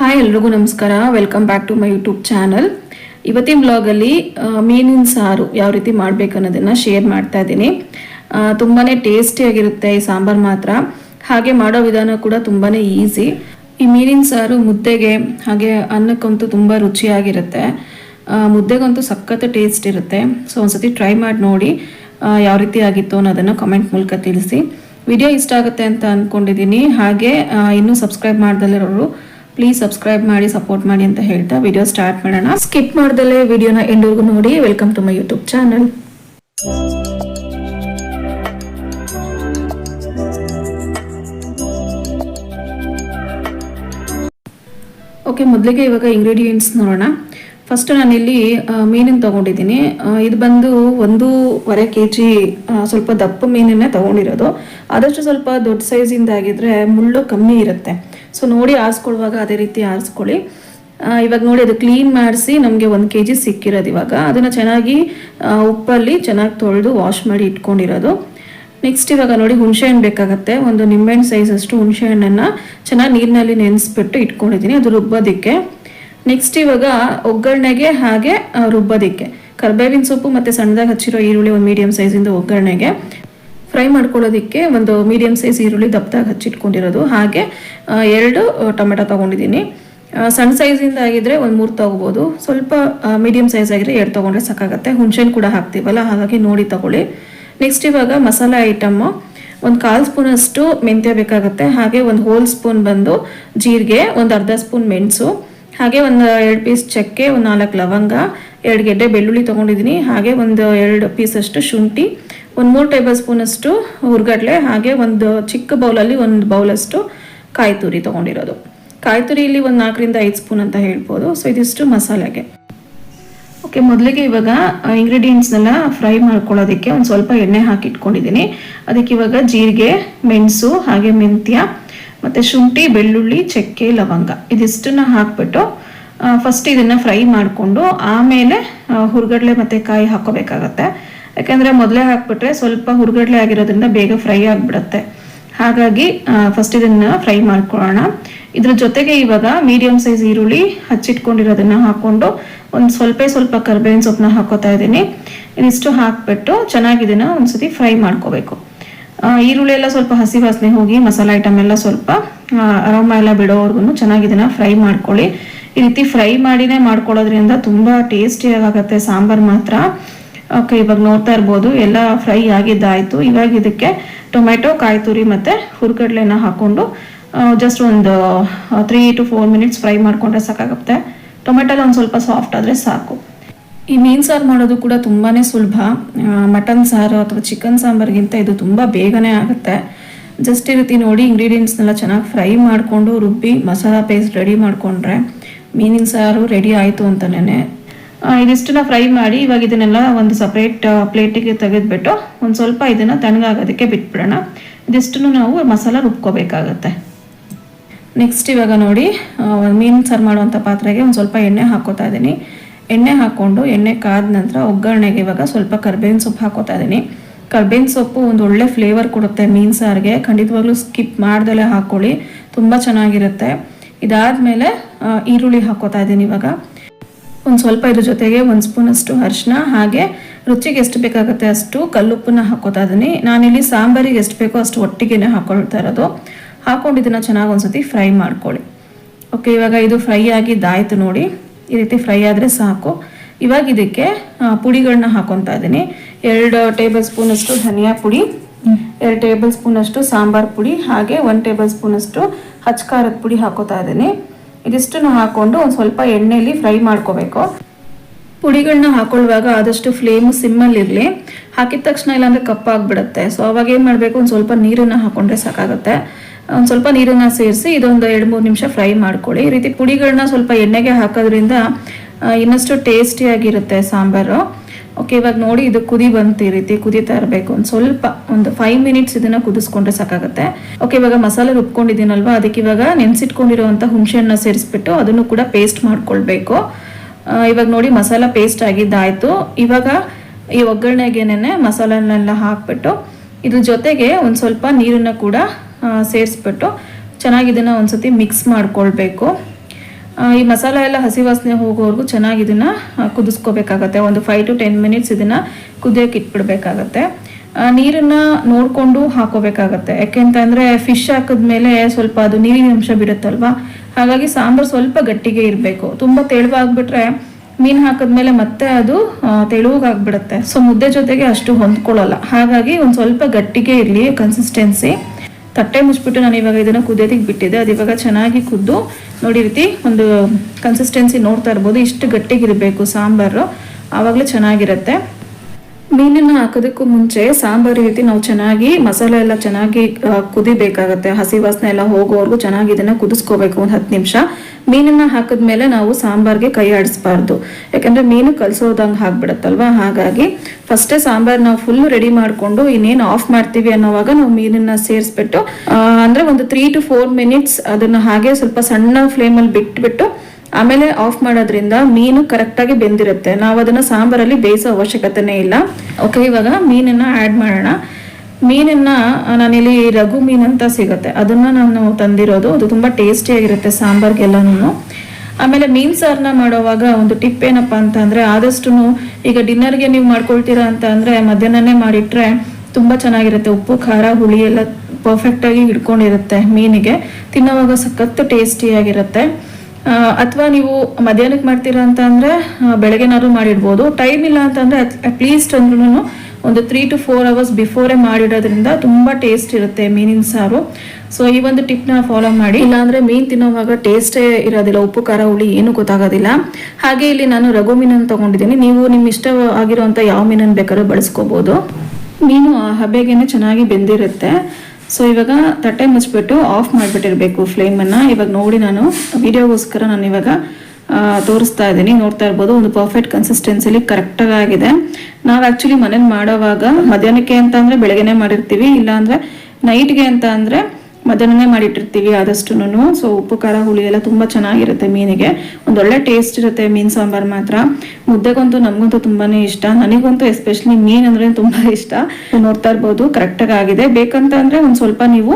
Hi ಎಲ್ರಿಗೂ ನಮಸ್ಕಾರ. Welcome back to my YouTube channel ಇವತ್ತಿನ ಬ್ಲಾಗಲ್ಲಿ ಮೀನಿನ ಸಾರು ಯಾವ ರೀತಿ ಮಾಡ್ಬೇಕು ಅನ್ನೋದನ್ನ ಶೇರ್ ಮಾಡ್ತಾ ಇದ್ದೀನಿ. ತುಂಬಾ ಟೇಸ್ಟಿಯಾಗಿರುತ್ತೆ ಈ ಸಾಂಬಾರು ಮಾತ್ರ. ಹಾಗೆ ಮಾಡೋ ವಿಧಾನ ಕೂಡ ತುಂಬಾ ಈಸಿ ಈ ಮೀನಿನ ಸಾರು ಮುದ್ದೆಗೆ, ಹಾಗೆ ಅನ್ನಕ್ಕಂತೂ ತುಂಬ ರುಚಿಯಾಗಿರುತ್ತೆ. ಮುದ್ದೆಗಂತೂ ಸಖತ್ ಟೇಸ್ಟ್ ಇರುತ್ತೆ. ಸೊ ಒಂದ್ಸತಿ ಟ್ರೈ ಮಾಡಿ ನೋಡಿ ಯಾವ ರೀತಿ ಆಗಿತ್ತು ಅನ್ನೋದನ್ನು ಕಮೆಂಟ್ ಮೂಲಕ ತಿಳಿಸಿ. ವಿಡಿಯೋ ಇಷ್ಟ ಆಗುತ್ತೆ ಅಂತ ಅಂದ್ಕೊಂಡಿದ್ದೀನಿ ಹಾಗೆ ಇನ್ನೂ ಸಬ್ಸ್ಕ್ರೈಬ್ ಮಾಡ್ದಲ್ಲಿರೋರು ಪ್ಲೀಸ್ ಸಬ್ಸ್ಕ್ರೈಬ್ ಮಾಡಿ ಸಪೋರ್ಟ್ ಮಾಡಿ ಅಂತ ಹೇಳ್ತಾ ವಿಡಿಯೋ ಸ್ಟಾರ್ಟ್ ಮಾಡೋಣ. ಸ್ಕಿಪ್ ಮಾಡ್ದಲ್ಲೇ ವಿಡಿಯೋನ ಎಂಡ್ವರೆಗೂ ನೋಡಿ. Welcome to my YouTube channel okay ಮೊದಲಿಗೆ ಇವಾಗ ಇಂಗ್ರೀಡಿಯೆಂಟ್ಸ್ ನೋಡೋಣ. ಫಸ್ಟ್ ನಾನಿಲ್ಲಿ ಮೀನಿನ ತೊಗೊಂಡಿದ್ದೀನಿ. ಇದು ಬಂದು ಒಂದೂವರೆ ಕೆ ಜಿ ಸ್ವಲ್ಪ ದಪ್ಪ ಮೀನನ್ನೇ ತೊಗೊಂಡಿರೋದು. ಆದಷ್ಟು ಸ್ವಲ್ಪ ದೊಡ್ಡ ಸೈಜಿಂದ ಆಗಿದ್ರೆ ಮುಳ್ಳು ಕಮ್ಮಿ ಇರುತ್ತೆ. ಸೊ ನೋಡಿ ಆರಿಸ್ಕೊಳ್ಳುವಾಗ ಅದೇ ರೀತಿ ಆರಿಸ್ಕೊಳ್ಳಿ. ಇವಾಗ ನೋಡಿ ಅದು ಕ್ಲೀನ್ ಮಾಡಿಸಿ ನಮಗೆ ಒಂದು ಕೆ ಜಿ ಸಿಕ್ಕಿರೋದು ಇವಾಗ. ಅದನ್ನು ಚೆನ್ನಾಗಿ ಉಪ್ಪಲ್ಲಿ ಚೆನ್ನಾಗಿ ತೊಳೆದು ವಾಶ್ ಮಾಡಿ ಇಟ್ಕೊಂಡಿರೋದು. ನೆಕ್ಸ್ಟ್ ಇವಾಗ ನೋಡಿ ಹುಣಸೆಹಣ್ಣು ಬೇಕಾಗುತ್ತೆ. ಒಂದು ನಿಂಬೆಹಣ್ಣು ಸೈಜ್ ಅಷ್ಟು ಹುಣಸೆಹಣ್ಣನ್ನು ಚೆನ್ನಾಗಿ ನೀರಿನಲ್ಲಿ ನೆನೆಸ್ಬಿಟ್ಟು ಇಟ್ಕೊಂಡಿದ್ದೀನಿ. ಅದು ರುಬ್ಬೋದಕ್ಕೆ. ನೆಕ್ಸ್ಟ್ ಇವಾಗ ಒಗ್ಗರಣೆಗೆ ಹಾಗೆ ರುಬ್ಬೋದಕ್ಕೆ. ಕರ್ಬೇವಿನ ಸೊಪ್ಪು ಮತ್ತು ಸಣ್ಣದಾಗಿ ಹಚ್ಚಿರೋ ಈರುಳ್ಳಿ ಒಂದು ಮೀಡಿಯಮ್ ಸೈಜಿಂದ ಒಗ್ಗರಣೆಗೆ. ಫ್ರೈ ಮಾಡ್ಕೊಳ್ಳೋದಕ್ಕೆ ಒಂದು ಮೀಡಿಯಂ ಸೈಜ್ ಈರುಳ್ಳಿ ದಪ್ಪದಾಗ ಹಚ್ಚಿಟ್ಕೊಂಡಿರೋದು. ಹಾಗೆ ಎರಡು ಟೊಮೆಟೊ ತೊಗೊಂಡಿದ್ದೀನಿ. ಸಣ್ಣ ಸೈಜಿಂದ ಆಗಿದ್ರೆ ಒಂದು ಮೂರು ತೊಗೋಬೋದು. ಸ್ವಲ್ಪ ಮೀಡಿಯಂ ಸೈಜ್ ಆಗಿದ್ರೆ ಎರಡು ತೊಗೊಂಡ್ರೆ ಸಾಕಾಗುತ್ತೆ. ಹುಣಸೆಹಣ್ಣು ಕೂಡ ಹಾಕ್ತೀವಲ್ಲ, ಹಾಗಾಗಿ ನೋಡಿ ತಗೊಳ್ಳಿ. ನೆಕ್ಸ್ಟ್ ಇವಾಗ ಮಸಾಲೆ ಐಟಮ್ಮು ಒಂದು ಕಾಲು ಸ್ಪೂನಷ್ಟು ಮೆಂತ್ಯ ಬೇಕಾಗುತ್ತೆ. ಹಾಗೆ ಒಂದು ಹೋಲ್ ಸ್ಪೂನ್ ಬಂದು ಜೀರಿಗೆ, ಒಂದು ಅರ್ಧ ಸ್ಪೂನ್ ಮೆಣಸು. ಹಾಗೆ ಒಂದು ಎರಡು ಪೀಸ್ ಚಕ್ಕೆ, ಒಂದು ನಾಲ್ಕು ಲವಂಗ, ಎರಡು ಗೆಡ್ಡೆ ಬೆಳ್ಳುಳ್ಳಿ ತೊಗೊಂಡಿದ್ದೀನಿ. ಹಾಗೆ ಒಂದು ಎರಡು ಪೀಸಷ್ಟು ಶುಂಠಿ ಒಂದು ಮೂರು ಟೇಬಲ್ ಸ್ಪೂನಷ್ಟು ಹುರ್ಗಡ್ಲೆ, ಹಾಗೆ ಒಂದು ಚಿಕ್ಕ ಬೌಲಲ್ಲಿ ಒಂದು ಬೌಲಷ್ಟು ಕಾಯಿ ತುರಿ ತೊಗೊಂಡಿರೋದು. ಕಾಯಿ ತುರಿ ಇಲ್ಲಿ ಒಂದು ನಾಲ್ಕರಿಂದ ಐದು ಸ್ಪೂನ್ ಅಂತ ಹೇಳ್ಬೋದು. ಸೊ ಇದಿಷ್ಟು ಮಸಾಲೆಗೆ. ಓಕೆ ಮೊದಲಿಗೆ ಇವಾಗ ಇಂಗ್ರೀಡಿಯೆಂಟ್ಸ್ನೆಲ್ಲ ಫ್ರೈ ಮಾಡ್ಕೊಳ್ಳೋದಕ್ಕೆ ಒಂದು ಸ್ವಲ್ಪ ಎಣ್ಣೆ ಹಾಕಿ ಇಟ್ಕೊಂಡಿದ್ದೀನಿ. ಅದಕ್ಕೆ ಇವಾಗ ಜೀರಿಗೆ, ಮೆಣಸು, ಹಾಗೆ ಮೆಂತ್ಯ, ಮತ್ತು ಶುಂಠಿ, ಬೆಳ್ಳುಳ್ಳಿ, ಚಕ್ಕೆ, ಲವಂಗ. ಇದಿಷ್ಟನ್ನ ಹಾಕ್ಬಿಟ್ಟು ಫಸ್ಟ್ ಇದನ್ನು ಫ್ರೈ ಮಾಡಿಕೊಂಡು, ಆಮೇಲೆ ಹುರ್ಗಡ್ಲೆ ಮತ್ತು ಕಾಯಿ ಹಾಕೋಬೇಕಾಗತ್ತೆ. ಯಾಕೆಂದರೆ ಮೊದಲೇ ಹಾಕ್ಬಿಟ್ರೆ ಸ್ವಲ್ಪ ಹುರ್ಗಡ್ಲೆ ಆಗಿರೋದ್ರಿಂದ ಬೇಗ ಫ್ರೈ ಆಗಿಬಿಡುತ್ತೆ. ಹಾಗಾಗಿ ಫಸ್ಟ್ ಇದನ್ನ ಫ್ರೈ ಮಾಡ್ಕೊಳ್ಳೋಣ. ಇದ್ರ ಜೊತೆಗೆ ಇವಾಗ ಮೀಡಿಯಂ ಸೈಜ್ ಈರುಳ್ಳಿ ಹಚ್ಚಿಟ್ಕೊಂಡಿರೋದನ್ನ ಹಾಕೊಂಡು ಒಂದು ಸ್ವಲ್ಪ ಸ್ವಲ್ಪ ಕರ್ಬೇವಿನ ಸೊಪ್ಪನ್ನ ಹಾಕೋತಾ ಇದ್ದೀನಿ. ಇದಿಷ್ಟು ಹಾಕ್ಬಿಟ್ಟು ಚೆನ್ನಾಗಿ ಇದನ್ನ ಒಂದ್ಸತಿ ಫ್ರೈ ಮಾಡ್ಕೋಬೇಕು. ಈರುಳ್ಳಿ ಎಲ್ಲ ಸ್ವಲ್ಪ ಹಸಿ ವಾಸನೆ ಹೋಗಿ, ಮಸಾಲೆ ಐಟಮ್ ಎಲ್ಲ ಸ್ವಲ್ಪ ಅರೋಮ ಎಲ್ಲ ಬಿಡೋವರೆಗೂ ಚೆನ್ನಾಗಿ ಇದನ್ನ ಫ್ರೈ ಮಾಡ್ಕೊಳ್ಳಿ. ಈ ರೀತಿ ಫ್ರೈ ಮಾಡಿನೇ ಮಾಡ್ಕೊಳ್ಳೋದ್ರಿಂದ ತುಂಬಾ ಟೇಸ್ಟಿಯಾಗಿ ಸಾಂಬಾರು ಸಾಂಬಾರ್ ಮಾತ್ರ. ಓಕೆ ಇವಾಗ ನೋಡ್ತಾ ಇರ್ಬೋದು. ಎಲ್ಲ ಫ್ರೈ ಆಗಿದ್ದಾಯ್ತು. ಇವಾಗ ಇದಕ್ಕೆ ಟೊಮೆಟೊ ಕಾಯಿ ತುರಿ ಮತ್ತು ಹುರ್ಗಡ್ಲೆನ ಹಾಕೊಂಡು ಜಸ್ಟ್ ಒಂದು three to four minutes fry ಮಾಡಿಕೊಂಡ್ರೆ ಸಾಕಾಗುತ್ತೆ. ಟೊಮೆಟೊ ಒಂದು ಸ್ವಲ್ಪ ಸಾಫ್ಟ್ ಆದರೆ ಸಾಕು. ಈ ಮೀನು ಸಾರು ಮಾಡೋದು ಕೂಡ ತುಂಬಾ ಸುಲಭ. ಮಟನ್ ಸಾರು ಅಥವಾ ಚಿಕನ್ ಸಾಂಬಾರ್ಗಿಂತ ಇದು ತುಂಬ ಬೇಗನೆ ಆಗುತ್ತೆ. ಜಸ್ಟ್ ಈ ರೀತಿ ನೋಡಿ ಇಂಗ್ರೀಡಿಯೆಂಟ್ಸ್ನೆಲ್ಲ ಚೆನ್ನಾಗಿ ಫ್ರೈ ಮಾಡಿಕೊಂಡು ರುಬ್ಬಿ ಮಸಾಲ ಪೇಸ್ಟ್ ರೆಡಿ ಮಾಡಿಕೊಂಡ್ರೆ ಮೀನಿನ ಸಾರು ರೆಡಿ ಆಯಿತು ಅಂತಲೇ ಇದಿಷ್ಟನ್ನ ಫ್ರೈ ಮಾಡಿ ಇವಾಗ ಇದನ್ನೆಲ್ಲ ಒಂದು ಸಪ್ರೇಟ್ ಪ್ಲೇಟಿಗೆ ತೆಗೆದ್ಬಿಟ್ಟು ಒಂದು ಸ್ವಲ್ಪ ಇದನ್ನು ತಣ್ಣಗಾಗೋದಕ್ಕೆ ಬಿಟ್ಬಿಡೋಣ. ಇದಿಷ್ಟನ್ನು ನಾವು ಮಸಾಲ ರುಬ್ಕೋಬೇಕಾಗತ್ತೆ. ನೆಕ್ಸ್ಟ್ ಇವಾಗ ನೋಡಿ ಮೀನು ಸಾರು ಮಾಡುವಂಥ ಪಾತ್ರೆಗೆ ಒಂದು ಸ್ವಲ್ಪ ಎಣ್ಣೆ ಹಾಕೋತಾ ಇದ್ದೀನಿ ಎಣ್ಣೆ ಹಾಕ್ಕೊಂಡು ಎಣ್ಣೆ ಕಾದ ನಂತರ ಒಗ್ಗರಣೆಗೆ ಇವಾಗ ಸ್ವಲ್ಪ ಕರ್ಬೇವಿನ ಸೊಪ್ಪು ಹಾಕೋತಾ ಇದ್ದೀನಿ ಕರ್ಬೇವಿನ ಸೊಪ್ಪು ಒಂದು ಒಳ್ಳೆ ಫ್ಲೇವರ್ ಕೊಡುತ್ತೆ ಮೀನು ಸಾರಿಗೆ. ಖಂಡಿತವಾಗ್ಲೂ ಸ್ಕಿಪ್ ಮಾಡ್ದಲೇ ಹಾಕ್ಕೊಳ್ಳಿ ತುಂಬ ಚೆನ್ನಾಗಿರುತ್ತೆ. ಇದಾದ ಮೇಲೆ ಈರುಳ್ಳಿ ಹಾಕೋತಾ ಇದ್ದೀನಿ ಇವಾಗ. ಒಂದು ಸ್ವಲ್ಪ ಇದ್ರ ಜೊತೆಗೆ ಒಂದು ಸ್ಪೂನಷ್ಟು ಅರಿಶಿನ ಹಾಗೆ ರುಚಿಗೆ ಎಷ್ಟು ಬೇಕಾಗುತ್ತೆ ಅಷ್ಟು ಕಲ್ಲುಪ್ಪನ್ನ ಹಾಕೋತಾ ಇದ್ದೀನಿ ನಾನಿಲ್ಲಿ ಸಾಂಬಾರಿಗೆ ಎಷ್ಟು ಬೇಕೋ ಅಷ್ಟು ಒಟ್ಟಿಗೆನೆ ಹಾಕೊಳ್ತಾ ಇರೋದು. ಹಾಕೊಂಡು ಇದನ್ನು ಚೆನ್ನಾಗಿ ಒಂದ್ಸತಿ ಫ್ರೈ ಮಾಡ್ಕೊಳ್ಳಿ. ಓಕೆ ಇವಾಗ ಇದು ಫ್ರೈ ಆಗಿದ್ದಾಯ್ತು ನೋಡಿ. ಈ ರೀತಿ ಫ್ರೈ ಆದರೆ ಸಾಕು. ಇವಾಗ ಇದಕ್ಕೆ ಪುಡಿಗಳನ್ನ ಹಾಕೊತಾ ಇದ್ದೀನಿ ಎರಡು ಟೇಬಲ್ ಸ್ಪೂನಷ್ಟು ಧನಿಯಾ ಪುಡಿ ಎರಡು ಟೇಬಲ್ ಸ್ಪೂನಷ್ಟು ಸಾಂಬಾರ್ ಪುಡಿ ಹಾಗೆ ಒಂದು ಟೇಬಲ್ ಸ್ಪೂನಷ್ಟು ಹಚ್ ಖಾರದ ಪುಡಿ ಹಾಕೋತಾ ಇದ್ದೀನಿ ಇದಿಷ್ಟನ್ನು ಹಾಕೊಂಡು ಒಂದು ಸ್ವಲ್ಪ ಎಣ್ಣೆಯಲ್ಲಿ ಫ್ರೈ ಮಾಡ್ಕೋಬೇಕು. ಪುಡಿಗಳನ್ನ ಹಾಕೊಳ್ಳುವಾಗ ಆದಷ್ಟು ಫ್ಲೇಮ್ ಸಿಮ್ಮಲ್ಲಿರಲಿ. ಹಾಕಿದ ತಕ್ಷಣ ಇಲ್ಲಾಂದರೆ ಕಪ್ಪಾಗ್ಬಿಡುತ್ತೆ ಸೊ ಅವಾಗ ಏನು ಮಾಡಬೇಕು? ಒಂದು ಸ್ವಲ್ಪ ನೀರನ್ನು ಹಾಕೊಂಡ್ರೆ ಸಾಕಾಗುತ್ತೆ. ಒಂದು ಸ್ವಲ್ಪ ನೀರನ್ನು ಸೇರಿಸಿ ಇದೊಂದು ಎರಡು ಮೂರು ನಿಮಿಷ ಫ್ರೈ ಮಾಡ್ಕೊಳ್ಳಿ. ಈ ರೀತಿ ಪುಡಿಗಳನ್ನ ಸ್ವಲ್ಪ ಎಣ್ಣೆಗೆ ಹಾಕೋದ್ರಿಂದ ಇನ್ನಷ್ಟು ಟೇಸ್ಟಿಯಾಗಿರುತ್ತೆ ಸಾಂಬಾರು. ಓಕೆ ಇವಾಗ ನೋಡಿ, ಇದು ಕುದಿ ಬಂತು ಈ ರೀತಿ ಕುದಿತಾ ಇರಬೇಕು ಒಂದು ಸ್ವಲ್ಪ, ಒಂದು ಫೈವ್ ಮಿನಿಟ್ಸ್ ಇದನ್ನ ಕುದಿಸ್ಕೊಂಡ್ರೆ ಸಾಕಾಗುತ್ತೆ. ಓಕೆ ಇವಾಗ ಮಸಾಲೆ ರುಬ್ಕೊಂಡಿದ್ದೀನಲ್ವಾ? ಅದಕ್ಕೆ ಇವಾಗ ನೆನೆಸಿಟ್ಕೊಂಡಿರುವಂಥ ಹುಣಸೆಹಣ್ಣ ಸೇರಿಸ್ಬಿಟ್ಟು ಅದನ್ನು ಕೂಡ ಪೇಸ್ಟ್ ಮಾಡ್ಕೊಳ್ಬೇಕು. ಇವಾಗ ನೋಡಿ, ಮಸಾಲ ಪೇಸ್ಟ್ ಆಗಿದ್ದಾಯ್ತು ಇವಾಗ ಈ ಒಗ್ಗರಣೆಗೇನೆ ಮಸಾಲನೆಲ್ಲ ಹಾಕ್ಬಿಟ್ಟು, ಇದ್ರ ಜೊತೆಗೆ ಒಂದು ಸ್ವಲ್ಪ ನೀರನ್ನು ಕೂಡ ಸೇರಿಸ್ಬಿಟ್ಟು ಚೆನ್ನಾಗಿ ಇದನ್ನು ಒಂದ್ಸತಿ ಮಿಕ್ಸ್ ಮಾಡ್ಕೊಳ್ಬೇಕು. ಈ ಮಸಾಲ ಎಲ್ಲ ಹಸಿ ವಾಸನೆ ಹೋಗೋವರೆಗೂ ಚೆನ್ನಾಗಿ ಇದನ್ನು ಕುದಿಸ್ಕೋಬೇಕಾಗತ್ತೆ. ಒಂದು ಫೈವ್ ಟು ಟೆನ್ ಮಿನಿಟ್ಸ್ ಇದನ್ನು ಕುದಿಯೋಕೆ ಇಟ್ಬಿಡ್ಬೇಕಾಗತ್ತೆ. ನೀರನ್ನು ನೋಡಿಕೊಂಡು ಹಾಕೋಬೇಕಾಗತ್ತೆ. ಯಾಕೆಂತಂದ್ರೆ ಫಿಶ್ ಹಾಕಿದ್ಮೇಲೆ ಸ್ವಲ್ಪ ಅದು ನೀರಿನ ಅಂಶ ಬಿಡುತ್ತಲ್ವಾ? ಹಾಗಾಗಿ ಸಾಂಬಾರು ಸ್ವಲ್ಪ ಗಟ್ಟಿಗೆ ಇರಬೇಕು. ತುಂಬ ತೆಳುವಾಗ್ಬಿಟ್ರೆ ಮೀನು ಹಾಕಿದ್ಮೇಲೆ ಮತ್ತೆ ಅದು ತೆಳುವಾಗ್ಬಿಡುತ್ತೆ. ಸೊ ಮುದ್ದೆ ಜೊತೆಗೆ ಅಷ್ಟು ಹೊಂದ್ಕೊಳ್ಳಲ್ಲ. ಹಾಗಾಗಿ ಒಂದು ಸ್ವಲ್ಪ ಗಟ್ಟಿಗೆ ಇರಲಿ ಕನ್ಸಿಸ್ಟೆನ್ಸಿ ತಟ್ಟೆ ಮುಚ್ಚಿಬಿಟ್ಟು ನಾನು ಇವಾಗ ಇದನ್ನು ಕುದಿಯೋದಕ್ಕೆ ಬಿಟ್ಟಿದ್ದೆ ಅದು ಇವಾಗ ಚೆನ್ನಾಗಿ ಕುದ್ದು ನೋಡಿ ರೀತಿ ಒಂದು ಕನ್ಸಿಸ್ಟೆನ್ಸಿ ನೋಡ್ತಾ ಇರ್ಬೋದು. ಇಷ್ಟು ಗಟ್ಟಿಗಿರಬೇಕು ಸಾಂಬಾರು. ಆವಾಗಲೇ ಚೆನ್ನಾಗಿರುತ್ತೆ. ಮೀನನ್ನು ಹಾಕೋದಕ್ಕೂ ಮುಂಚೆ ಸಾಂಬಾರು ರೀತಿ ನಾವು ಚೆನ್ನಾಗಿ ಮಸಾಲೆ ಎಲ್ಲ ಚೆನ್ನಾಗಿ ಕುದಿಬೇಕಾಗತ್ತೆ. ಹಸಿ ವಾಸನೆ ಎಲ್ಲ ಹೋಗೋವರೆಗೂ ಚೆನ್ನಾಗಿ ಇದನ್ನು ಕುದಿಸ್ಕೋಬೇಕು. ಒಂದು ಹತ್ತು ನಿಮಿಷ. ಮೀನನ್ನ ಹಾಕಿದ್ಮೇಲೆ ನಾವು ಸಾಂಬಾರ್ಗೆ ಕೈ ಆಡಿಸ್ಬಾರ್ದು. ಯಾಕಂದ್ರೆ ಮೀನು ಕಲ್ಸೋದಂಗೆ ಹಾಕ್ಬಿಡತ್ತಲ್ವಾ ಹಾಗಾಗಿ ಫಸ್ಟೇ ಸಾಂಬಾರ್ ನಾವು ಫುಲ್ ರೆಡಿ ಮಾಡಿಕೊಂಡು ಇನ್ನೇನು ಆಫ್ ಮಾಡ್ತೀವಿ ಅನ್ನೋವಾಗ ನಾವು ಮೀನನ್ನ ಸೇರಿಸ್ಬಿಟ್ಟು ಅಂದ್ರೆ ಒಂದು ತ್ರೀ ಟು ಫೋರ್ ಮಿನಿಟ್ಸ್ ಅದನ್ನ ಹಾಗೆ ಸ್ವಲ್ಪ ಸಣ್ಣ ಫ್ಲೇಮಲ್ಲಿ ಬಿಟ್ಬಿಟ್ಟು ಆಮೇಲೆ ಆಫ್ ಮಾಡೋದ್ರಿಂದ ಮೀನು ಕರೆಕ್ಟಾಗಿ ಬೆಂದಿರುತ್ತೆ. ನಾವು ಅದನ್ನ ಸಾಂಬಾರಲ್ಲಿ ಬೇಯಿಸೋ ಅವಶ್ಯಕತೆನೇ ಇಲ್ಲ. ಓಕೆ ಇವಾಗ ಮೀನನ್ನ ಆ್ಯಡ್ ಮಾಡೋಣ. ಮೀನನ್ನ ನಾನಿಲ್ಲಿ ರಘು ಮೀನ್ ಅಂತ ಸಿಗುತ್ತೆ. ಅದನ್ನ ನಾನು ತಂದಿರೋದು. ಅದು ತುಂಬಾ ಟೇಸ್ಟಿಯಾಗಿರುತ್ತೆ ಸಾಂಬಾರ್ಗೆಲ್ಲನೂ ಆಮೇಲೆ ಮೀನ್ ಸಾರನ್ನ ಮಾಡೋವಾಗ ಒಂದು ಟಿಪ್ ಏನಪ್ಪಾ ಅಂತ ಅಂದ್ರೆ ಆದಷ್ಟು ಈಗ ಡಿನ್ನರ್ಗೆ ನೀವು ಮಾಡ್ಕೊಳ್ತೀರಾ ಅಂತ ಅಂದ್ರೆ, ಮಧ್ಯಾಹ್ನನೇ ಮಾಡಿಟ್ರೆ ತುಂಬಾ ಚೆನ್ನಾಗಿರುತ್ತೆ. ಉಪ್ಪು, ಖಾರ, ಹುಳಿ ಎಲ್ಲ ಪರ್ಫೆಕ್ಟ್ ಆಗಿ ಹಿಡ್ಕೊಂಡಿರುತ್ತೆ ಮೀನಿಗೆ. ತಿನ್ನೋವಾಗ ಸಖತ್ ಟೇಸ್ಟಿಯಾಗಿರುತ್ತೆ ಅಥವಾ ನೀವು ಮಧ್ಯಾಹ್ನಕ್ಕೆ ಮಾಡ್ತೀರಾ ಅಂತ ಅಂದ್ರೆ ಬೆಳಗ್ಗೆನಾದ್ರು ಮಾಡಿಡ್ಬೋದು. ಟೈಮ್ ಇಲ್ಲ ಅಂತಂದ್ರೆ ಅಟ್ಲೀಸ್ಟ್ ಅಂದ್ರೂ ಒಂದು three to four hours before ಮಾಡಿಡೋದ್ರಿಂದ ತುಂಬಾ ಟೇಸ್ಟ್ ಇರುತ್ತೆ ಮೀನಿನ ಸಾರು. ಸೊ ಈ ಒಂದು ಟಿಪ್ನ ಫಾಲೋ ಮಾಡಿ. ಇಲ್ಲಾಂದ್ರೆ ಮೀನ್ ತಿನ್ನೋವಾಗ ಟೇಸ್ಟೇ ಇರೋದಿಲ್ಲ, ಉಪ್ಪು, ಖಾರ, ಹುಳಿ ಏನು ಗೊತ್ತಾಗೋದಿಲ್ಲ. ಹಾಗೆ ಇಲ್ಲಿ ನಾನು ರಘು ಮೀನನ್ನು ತಗೊಂಡಿದ್ದೀನಿ. ನೀವು ನಿಮ್ ಇಷ್ಟ ಆಗಿರುವಂತ ಯಾವ ಮೀನನ್ನು ಬೇಕಾದ್ರೂ ಬಳಸ್ಕೋಬಹುದು ಮೀನು ಹಬೆಗೇನೆ ಚೆನ್ನಾಗಿ ಬೆಂದಿರುತ್ತೆ. ಸೊ ಇವಾಗ ತಟ್ಟೆ ಮುಚ್ಚಿಬಿಟ್ಟು ಆಫ್ ಮಾಡಿಬಿಟ್ಟಿರಬೇಕು ಫ್ಲೇಮನ್ನು ಇವಾಗ ನೋಡಿ ನಾನು ವಿಡಿಯೋಗೋಸ್ಕರ ನಾನು ಇವಾಗ ತೋರಿಸ್ತಾ ಇದ್ದೀನಿ. ನೋಡ್ತಾ ಇರ್ಬೋದು, ಒಂದು ಪರ್ಫೆಕ್ಟ್ ಕನ್ಸಿಸ್ಟೆನ್ಸಿಲಿ ಕರೆಕ್ಟಾಗಿ ಆಗಿದೆ. ನಾವು ಆ್ಯಕ್ಚುಲಿ ಮನೇಲಿ ಮಾಡೋವಾಗ ಮಧ್ಯಾಹ್ನಕ್ಕೆ ಅಂತ ಅಂದರೆ ಬೆಳಗ್ಗೆನೆ ಮಾಡಿರ್ತೀವಿ. ಇಲ್ಲಾಂದರೆ ನೈಟ್ಗೆ ಅಂತ ಅಂದರೆ ಮಧ್ಯಾಹ್ನನೇ ಮಾಡಿಟ್ಟಿರ್ತೀವಿ ಆದಷ್ಟುನು ಸೊ ಉಪ್ಪು, ಖಾರ, ಹುಳಿ ಎಲ್ಲ ತುಂಬ ಚೆನ್ನಾಗಿರುತ್ತೆ ಮೀನಿಗೆ. ಒಂದೊಳ್ಳೆ ಟೇಸ್ಟ್ ಇರುತ್ತೆ ಮೀನು ಸಾಂಬಾರು ಮಾತ್ರ. ಮುದ್ದೆಗಂತೂ ನಮಗಂತೂ ತುಂಬಾನೇ ಇಷ್ಟ. ನನಗಂತೂ ಎಸ್ಪೆಷಲಿ ಮೀನ್ ಅಂದ್ರೆ ತುಂಬಾ ಇಷ್ಟ. ನೋಡ್ತಾ ಇರ್ಬೋದು ಕರೆಕ್ಟಾಗಿ ಆಗಿದೆ. ಬೇಕಂತ ಅಂದ್ರೆ ಒಂದು ಸ್ವಲ್ಪ ನೀವು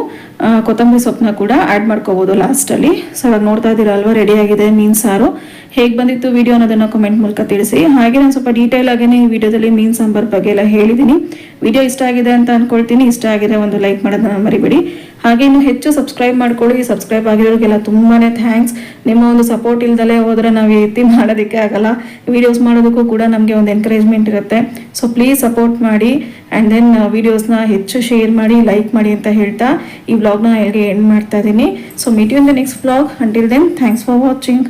ಕೊತ್ತಂಬರಿ ಸೊಪ್ಪನ್ನ ಕೂಡ ಆ್ಯಡ್ ಮಾಡ್ಕೋಬಹುದು ಲಾಸ್ಟಲ್ಲಿ ಸೊ ಇವಾಗ ನೋಡ್ತಾ ಇದ್ದೀರಾ ಅಲ್ವಾ ರೆಡಿ ಆಗಿದೆ ಮೀನ್ ಸಾರು. ಹೇಗೆ ಬಂದಿತ್ತು ವಿಡಿಯೋ ಅನ್ನೋದನ್ನ ಕಮೆಂಟ್ ಮೂಲಕ ತಿಳಿಸಿ. ಹಾಗೆ ನಾನು ಸ್ವಲ್ಪ ಡೀಟೇಲ್ ಆಗೇನೆ ಈ ವಿಡಿಯೋದಲ್ಲಿ ಮೀನ್ ಸಾಂಬಾರ್ ಬಗ್ಗೆ ಎಲ್ಲ ಹೇಳಿದ್ದೀನಿ. ವಿಡಿಯೋ ಇಷ್ಟ ಆಗಿದೆ ಅಂತ ಅನ್ಕೊಳ್ತೀನಿ. ಇಷ್ಟ ಆಗಿದೆ ಒಂದು ಲೈಕ್ ಮಾಡೋದನ್ನ ಮರಿಬೇಡಿ. ಹಾಗೆ ಇನ್ನು ಹೆಚ್ಚು ಸಬ್ಸ್ಕ್ರೈಬ್ ಮಾಡ್ಕೊಳ್ಳಿ. ಸಬ್ಸ್ಕ್ರೈಬ್ ಆಗಿರೋರಿಗೆಲ್ಲ ತುಂಬಾನೇ ಥ್ಯಾಂಕ್ಸ್ ನಿಮ್ಮ ಒಂದು ಸಪೋರ್ಟ್ ಇಲ್ದಲೇ ಹೋದ್ರೆ ನಾವು ಈ ರೀತಿ ಮಾಡೋದಕ್ಕೆ ಆಗಲ್ಲ. ವಿಡಿಯೋಸ್ ಮಾಡೋದಕ್ಕೂ ಕೂಡ ನಮಗೆ ಒಂದು ಎನ್ಕರೇಜ್ಮೆಂಟ್ ಇರುತ್ತೆ. ಸೊ ಪ್ಲೀಸ್ ಸಪೋರ್ಟ್ ಮಾಡಿ. ಆ್ಯಂಡ್ ದೆನ್ ವಿಡಿಯೋಸ್ನ ಹೆಚ್ಚು ಶೇರ್ ಮಾಡಿ ಲೈಕ್ ಮಾಡಿ ಅಂತ ಹೇಳ್ತಾ ಈ ವ್ಲಾಗ್ನ ಎಂಡ್ ಮಾಡ್ತಾ ಇದ್ದೀನಿ. So meet you in the next vlog until then thanks for watching